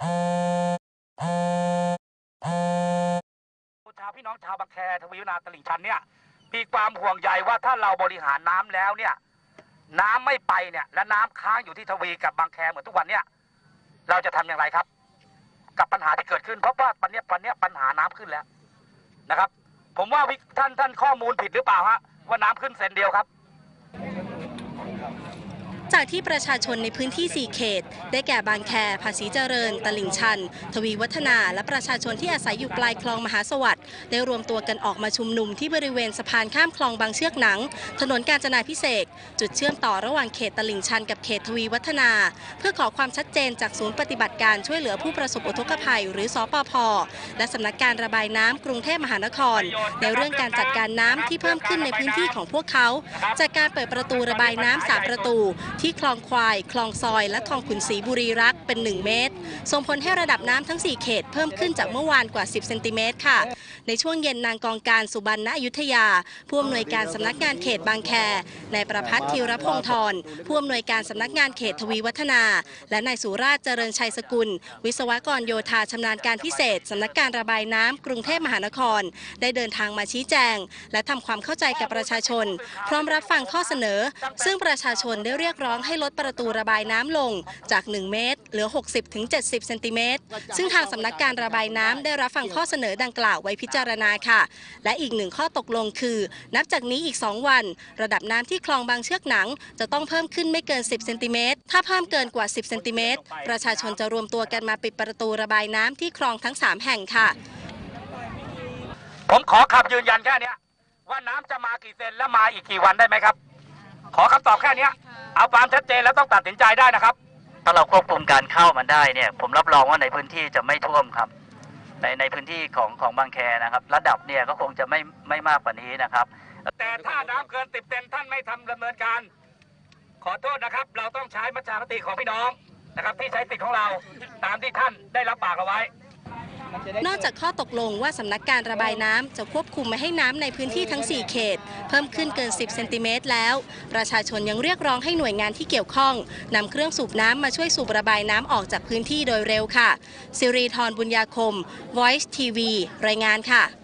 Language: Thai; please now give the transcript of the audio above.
ชาวพี่น้องชาวบางแคทวีวนาตลิ่งชันเนี่ยมีความห่วงใยว่าถ้าเราบริหารน้ำแล้วเนี่ย น้ำไม่ไปเนี่ยและน้ำค้างอยู่ที่ทวีกับบางแคเหมือนทุกวันเนี่ย เราจะทำอย่างไรครับ กับปัญหาที่เกิดขึ้นเพราะว่าปันเนี้ยปันเนี้ยปัญหาน้ำขึ้นแล้วนะครับ ผมว่าวิท่านท่านข้อมูลผิดหรือเปล่าฮะว่าน้ำขึ้นเซนเดียวครับ จากที่ประชาชนในพื้นที่ 4 เขต ได้แก่บางแค ภาษีเจริญ ตลิ่งชัน ทวีวัฒนา และประชาชนที่อาศัยอยู่ปลายคลองมหาสวัสดิ์ได้รวมตัวกันออกมาชุมนุมที่บริเวณสะพานข้ามคลองบางเชือกหนัง ถนนกาญจนาพิเศษจุดเชื่อมต่อระหว่างเขตตลิ่งชันกับเขตทวีวัฒนา เพื่อขอความชัดเจนจากศูนย์ปฏิบัติการช่วยเหลือผู้ประสบอุทกภัย หรือสปพและสำนักการระบายน้ำกรุงเทพมหานคร ในเรื่องการจัดการน้ำที่เพิ่มขึ้นในพื้นที่ของพวกเขา จากการเปิดประตูระบายน้ำสามประตูที่คลองควาย คลองซอย และคลองขุนศรีบุรีรักเป็น 1 เมตร ส่งผลให้ระดับน้ำทั้ง 4 เขตเพิ่มขึ้นจากเมื่อวานกว่า 10 เซนติเมตรค่ะในช่วงเย็นนางกองการสุบรรณอยุธยา ผู้อำนวยการสำนักงานเขตบางแคนายประพัฒน์ธีรพงศ์ธรผู้อำนวยการสำนักงานเขตทวีวัฒนา และนายสุราชเจริญชัยสกุล วิศวกรโยธาชำนาญการพิเศษสำนักการระบายน้ำกรุงเทพมหานคร ได้เดินทางมาชี้แจง และทำความเข้าใจกับประชาชน พร้อมรับฟังข้อเสนอ ซึ่งประชาชนได้เรียกร้องให้ลดประตูระบายน้ำลงจาก 1 เมตร เหลือ 60ถึง70 เซนติเมตร ซึ่งทางสำนักการระบายน้ำได้รับฟังข้อเสนอดังกล่าวไว้พิจารณาค่ะ และอีกหนึ่งข้อตกลงคือ นับจากนี้อีก 2 วัน ระดับน้ำที่คลองบางเชือกหนัง จะต้องเพิ่มขึ้นไม่เกิน 10 เซนติเมตร ถ้าเพิ่มเกินกว่า 10 เซนติเมตร ประชาชนจะรวมตัวกันมาปิดประตูระบายน้ำที่คลองทั้ง 3 แห่งค่ะ ผมขอคำยืนยันแค่เนี้ยว่าน้ำจะมากี่เซนและมาอีกกี่วันได้ไหมครับ ขอคำตอบแค่เนี้ยเอาความชัดเจนแล้วต้องตัดสินใจได้นะครับ ถ้าเราควบคุมการเข้ามันได้เนี่ย ผมรับรองว่าในพื้นที่จะไม่ท่วมครับ ในในพื้นที่ของของบางแคนะครับ ระดับเนี่ยก็คงจะไม่ไม่มากกว่านี้นะครับ แต่ถ้าน้ำเกินติดเต็มท่านไม่ทำดำเนินการ ขอโทษนะครับ เราต้องใช้มัจฉามติของพี่น้องนะครับ ที่ใช้สิทธิ์ของเราตามที่ท่านได้รับปากเอาไว้ นอกจากข้อตกลงว่าสำนักการระบายน้ำจะควบคุมไม่ให้น้ำในพื้นที่ทั้ง 4 เขต เพิ่มขึ้นเกิน 10 เซนติเมตรแล้ว ประชาชนยังเรียกร้องให้หน่วยงานที่เกี่ยวข้องนำเครื่องสูบน้ำมาช่วยสูบระบายน้ำออกจากพื้นที่โดยเร็วค่ะ สิริธรบุญญาคม Voice TV รายงานค่ะ